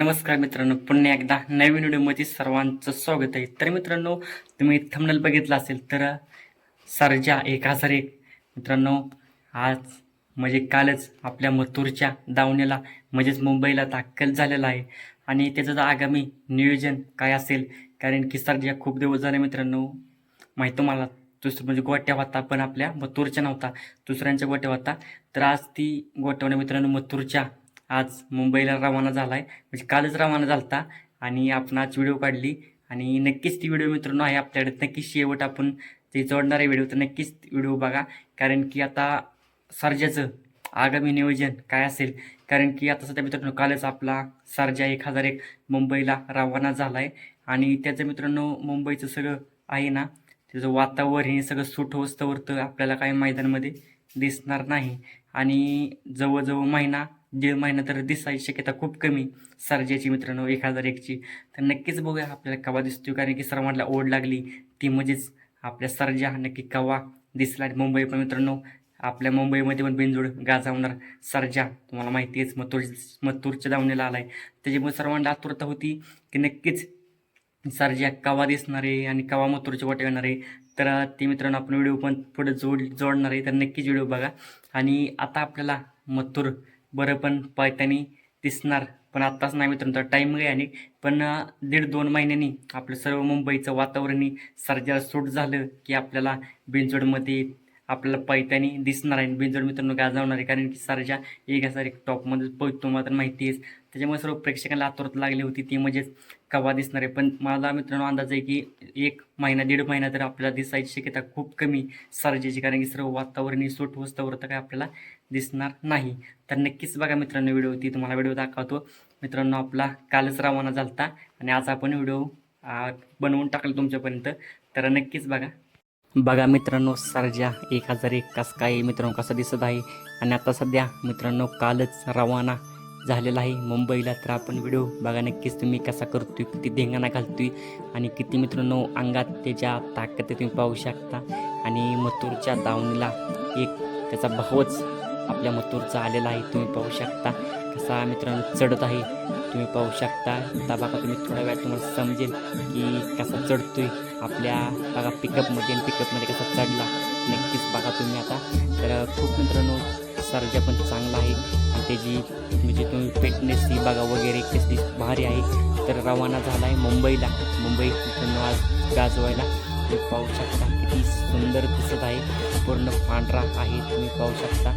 नमस्कार मित्रांनो पुन्हा एकदा नवीन व्हिडिओमध्ये सर्वांचं स्वागत आहे. तर मित्रांनो तुम्ही थंबनेल बघितलं असेल तर सर्जा एक हजार एक. मित्रांनो आज म्हणजे कालच आपल्या मथुरच्या दावणीला म्हणजेच मुंबईला दाखल झालेला आहे. आणि त्याचं आगामी नियोजन काय असेल कारण की सर्जा खूप दिवस झाले मित्रांनो माहिती मला दुसरं म्हणजे गोट्या होता पण आपल्या मथुरच्या नव्हता दुसऱ्यांच्या गोट्या होता. तर आज ती गोट्याने मित्रांनो मथुरच्या आज मुंबईला रवाना झाला आहे म्हणजे कालच रवाना झाला होता आणि आपण आज व्हिडिओ काढली आणि नक्कीच ती व्हिडिओ मित्रांनो आहे आपल्याकडे. नक्कीच शेवट आपण ते जोडणारे व्हिडिओ तर नक्कीच व्हिडिओ बघा. कारण की आता सर्जाचं आगामी नियोजन काय असेल? कारण की आता सध्या मित्रांनो कालच आपला सर्जा एक हजार एक मुंबईला रवाना झाला आहे आणि त्याचं मित्रांनो मुंबईचं सगळं आहे ना त्याचं वातावरण हे सगळं सुट होस्तवर तर आपल्याला काही मैदानामध्ये दिसणार नाही. आणि जवळजवळ महिना दीड महिना तर दिसायची शक्यता खूप कमी सर्जाची मित्रांनो एक हजार एकची. तर नक्कीच बघूया आपल्याला कवा दिसतो कारण की सर्वांना ओढ लागली ती म्हणजेच आपल्या सर्जा नक्की कवा दिसला. आणि मुंबई पण मित्रांनो आपल्या मुंबईमध्ये पण बिनजोड गाजावणार सर्जा. तुम्हाला माहिती आहेच मथुर मथुरच्या दावणीला आहे त्याच्यामुळे सर्वांना आतुरता होती की नक्कीच सर्जा कवा दिसणार आहे आणि कवा मथुरच्या वाटे येणार आहे. तर ते मित्रांनो आपण व्हिडिओ पण पुढे जोड जोडणार आहे. तर नक्कीच व्हिडिओ बघा. आणि आता आपल्याला मथुर बरं पण पळतानी दिसणार. पण आत्ताच नाही मित्रांनो टाईम आहे आणि पण दीड दोन महिन्यांनी आपलं सर्व मुंबईचं वातावरणही सर्जा सूट झालं की आपल्याला बिनजोडमध्ये आपल्याला पैतानी दिसणार आहे. बिनजोड मित्रांनो गाजावणार आहे. कारण की सारख्या एक हजार एक टॉपमध्ये पैतो मात्र तर माहिती आहे त्याच्यामुळे सर्व प्रेक्षकांना आतुरत लागली होती. ती म्हणजेच कवा दिसणार आहे. पण मला मित्रांनो अंदाज आहे की एक महिना दीड महिना तर आपल्याला दिसायची शक्यता खूप कमी सर्जेची कारण की सर्व वातावरण सूट वस्तावर तर काय आपल्याला दिसणार नाही. तर नक्कीच बघा मित्रांनो व्हिडिओ. ती तुम्हाला व्हिडिओ दाखवतो. मित्रांनो आपला कालच रवाना झालता. आणि आज आपण व्हिडिओ बनवून टाकला तुमच्यापर्यंत. तर नक्कीच बघा. बघा मित्रांनो सर्जा एक हजार एक कस काय मित्रांनो कसं दिसत आहे? आणि आता सध्या मित्रांनो कालच रवाना झालेला आहे मुंबईला. तर आपण व्हिडिओ बघा नक्कीच तुम्ही कसा करतोय किती धिंगाणा घालतोय आणि किती मित्रांनो अंगात त्याच्या ताकद तुम्ही पाहू शकता. आणि मथुरच्या दावणीला एक त्याचा भावच आपल्या मथुरचा आलेला आहे तुम्ही पाहू शकता. कसा मित्रांनो चढत आहे तुम्ही पाहू शकता. आता बघा तुम्ही थोड्या वेळात तुम्हाला समजेल की कसा चढतोय. आपल्या बघा पिकअपमध्ये आणि पिकअपमध्ये कसा चढला. नक्कीच बघा तुम्ही आता. तर खूप मित्रांनो सर्जा पण चांगला आहे. आणि त्याची म्हणजे तुम्ही फिटनेस ही बघा वगैरे कसली भारी आहे. तर रवाना झाला आहे मुंबईला. मुंबई मित्रांनो आज गाजवायला. तुम्ही पाहू शकता किती सुंदर दिसत आहे. पूर्ण पांढरा आहे तुम्ही पाहू शकता.